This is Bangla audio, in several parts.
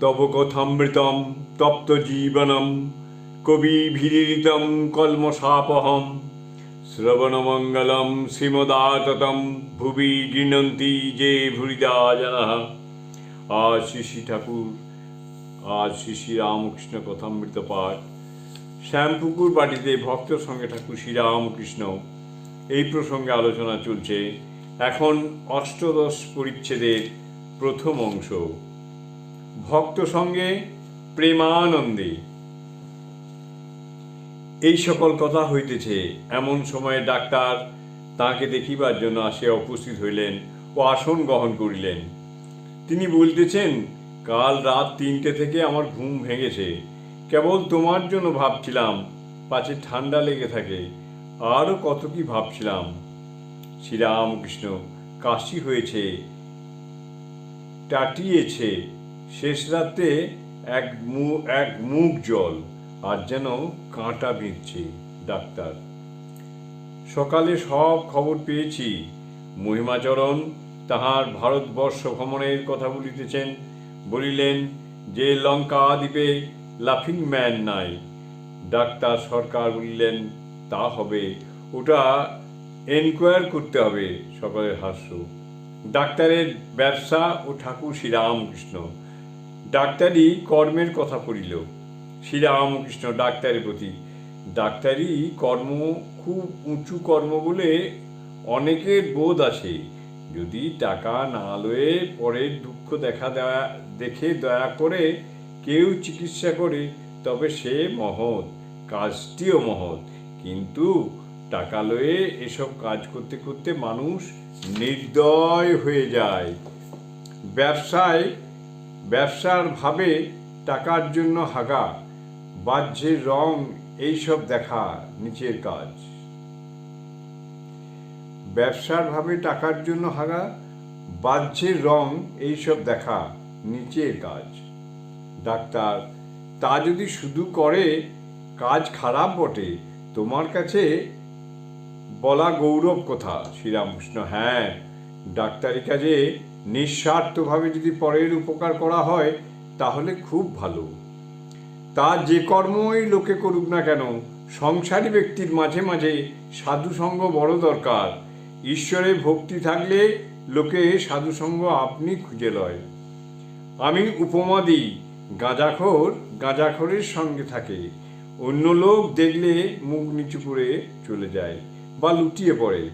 তব কথামৃতম তপ্ত জীবনম কবি ভীরিতম কলমশাপহম শ্রবণমঙ্গলম শ্রীমদাততম ভুবি গৃণন্তি যে ভুরিদা জানাহ। আজ শ্রী ঠাকুর, আজ শ্রী শ্রী রামকৃষ্ণ কথামৃত পাঠ। শ্যামপুকুর বাড়িতে ভক্ত সঙ্গে ঠাকুর শ্রীরামকৃষ্ণ এই প্রসঙ্গে আলোচনা চলছে। এখন অষ্টদশ পরিচ্ছেদের প্রথম অংশ। ভক্ত সঙ্গে প্রেমানন্দে। এই সকল কথা হইতেছে, এমন সময়ে ডাক্তার তাকে দেখিবার জন্য আসিয়া উপস্থিত হইলেন ও আসন গ্রহণ করিলেন। তিনি বলতেছেন, কাল রাত তিনটে থেকে আমার ঘুম ভেঙেছে। কেবল তোমার জন্য ভাবছিলাম, পাছে ঠান্ডা লেগে থাকে, আরও কত কি ভাবছিলাম। শ্রীরামকৃষ্ণ কাশি হয়েছে, টাটিয়েছে শেষ রাতে এক মু, এক মুখ জল আর যেন কাঁটা বিঁধছে ডাক্তার। সকালে সব খবর পেয়েছি। মহিমাচরণ তাহার ভারতবর্ষ ভ্রমণের কথা বলিতেছেন, বলিলেন, যে লঙ্কা দ্বীপে লাফিং ম্যান নাই। ডাক্তার সরকার বলিলেন, তা হবে, ওটা এনকোয়ার করতে হবে। সকলের হাস্য। ডাক্তারের ব্যবসা ও ঠাকুর শ্রীরামকৃষ্ণ। ডাক্তারি কর্মের কথা পড়িল। শ্রীরামকৃষ্ণ ডাক্তারের প্রতি। ডাক্তারি কর্ম খুব উঁচু কর্ম বলে অনেকের বোধ আছে যদি টাকা না লয়ে পরের দুঃখ দেখা দেয়া, দেখে দয়া করে কেউ চিকিৎসা করে, তবে সে মহৎ, কাজটিও মহৎ। কিন্তু টাকা লয়ে এসব কাজ করতে করতে মানুষ নির্দয় হয়ে যায়। ব্যবসায় ব্যবসার ভাবে টাকার জন্য হাগা বাহ্যের রং এইসব দেখা নিচের কাজ। ব্যবসার ভাবে টাকার জন্য হাগা বাহ্যের রং এইসব দেখা নিচের কাজ। ডাক্তার, তা যদি শুধু করে, কাজ খারাপ বটে, তোমার কাছে বলা গৌরব কথা? শ্রীরামকৃষ্ণ হ্যাঁ ডাক্তারি কাজে নিঃস্বার্থভাবে যদি পরের উপকার করা হয়, তাহলে খুব ভালো। তা যে কর্মই লোকে করুক না কেন, সংসারী ব্যক্তির মাঝে মাঝে সাধুসঙ্গ বড় দরকার। ঈশ্বরে ভক্তি থাকলে লোকে সাধুসঙ্গ আপনি খুঁজে লয়। আমি উপমা দিই, গাঁজাখোর গাঁজাখোরের সঙ্গে থাকে। অন্য লোক দেখলে মুখ নিচু করে চলে যায় বা লুটিয়ে পড়ে।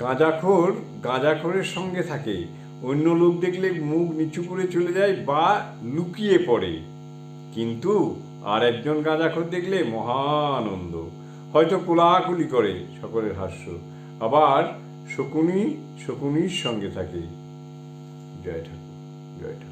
গাঁজাখোর গাঁজাখোরের সঙ্গে থাকে। অন্য লোক দেখলে মুখ নিচু করে চলে যায় বা লুকিয়ে পড়ে। কিন্তু আর একজন গাঁজাখোর দেখলে মহানন্দ হয়তো কোলাকুলি করে সকলের হাস্য। আবার শকুনি, শকুনির সঙ্গে থাকে। জয় ঠাকুর জয় ঠাকুর।